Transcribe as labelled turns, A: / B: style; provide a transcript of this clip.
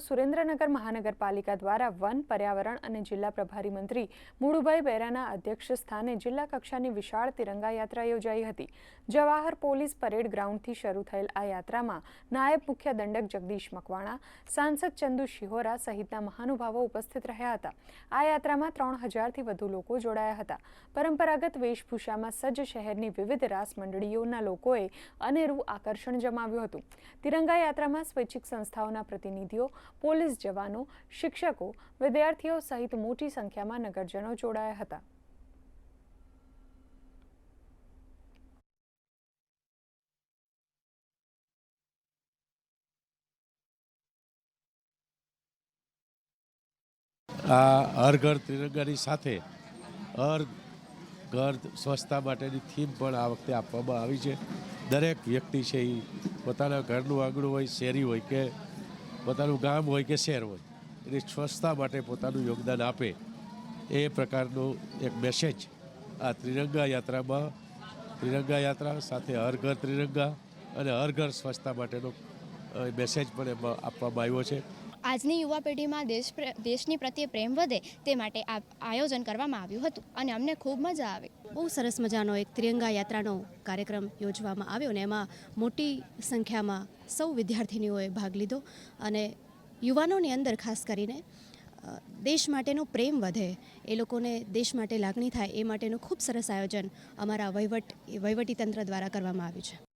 A: સુરેન્દ્રનગર મહાનગરપાલિકા દ્વારા વન પર્યાવરણ અને જિલ્લા પ્રભારી મંત્રી મુળુભાઈ બેરાના અધ્યક્ષ સ્થાને જિલ્લા કક્ષાની વિશાળ તિરંગા યાત્રા યોજાઈ હતી. જવાહર પોલીસ પરેડ ગ્રાઉન્ડથી શરૂ થયેલ આ યાત્રામાં નાયબ મુખ્ય દંડક જગદીશ મકવાણા, સાંસદ ચંદુ શિહોરા સહિતના મહાનુભાવો ઉપસ્થિત રહ્યા હતા. આ યાત્રામાં ત્રણ હજારથી વધુ લોકો જોડાયા હતા. પરંપરાગત વેશભૂષામાં સજ્જ શહેરની વિવિધ રાસ મંડળીઓના લોકોએ અનેરું આકર્ષણ જમાવ્યું હતું. તિરંગા યાત્રામાં સ્વૈચ્છિક સંસ્થાઓના પ્રતિનિધિઓ પોલીસ જવાનો, શિક્ષકો, વિદ્યાર્થીઓ સહિત મોટી સંખ્યામાં નગરજનો જોડાયા હતા.
B: આ હર ઘર તિરંગાની સાથે હર ઘર સ્વચ્છતા માટેની થીમ પણ આ વખતે આપવામાં આવી છે. દરેક વ્યક્તિ છે એ પોતાના ઘરનું આંગણું હોય, શેરી હોય કે પોતાનું ગામ હોય કે શહેર હોય એની સ્વચ્છતા માટે પોતાનું યોગદાન આપે, એ પ્રકારનો એક મેસેજ આ ત્રિરંગા યાત્રામાં, ત્રિરંગા યાત્રા સાથે હર ઘર ત્રિરંગા અને હર ઘર સ્વચ્છતા માટેનો મેસેજ પણ એમાં આપવામાં આવ્યો છે.
C: આજની યુવા પેઢીમાં દેશ દેશની પ્રત્યે પ્રેમ વધે તે માટે આ આયોજન કરવામાં આવ્યું હતું અને અમને ખૂબ મજા આવી.
D: બહુ સરસ મજાનો એક ત્રિરંગા યાત્રાનો કાર્યક્રમ યોજવામાં આવ્યો અને એમાં મોટી સંખ્યામાં સૌ વિદ્યાર્થિનીઓએ ભાગ લીધો અને યુવાનોની અંદર ખાસ કરીને દેશ માટેનો પ્રેમ વધે, એ લોકોને દેશ માટે લાગણી થાય એ માટેનું ખૂબ સરસ આયોજન અમારા વહીવટ વહીવટી તંત્ર દ્વારા કરવામાં આવ્યું છે.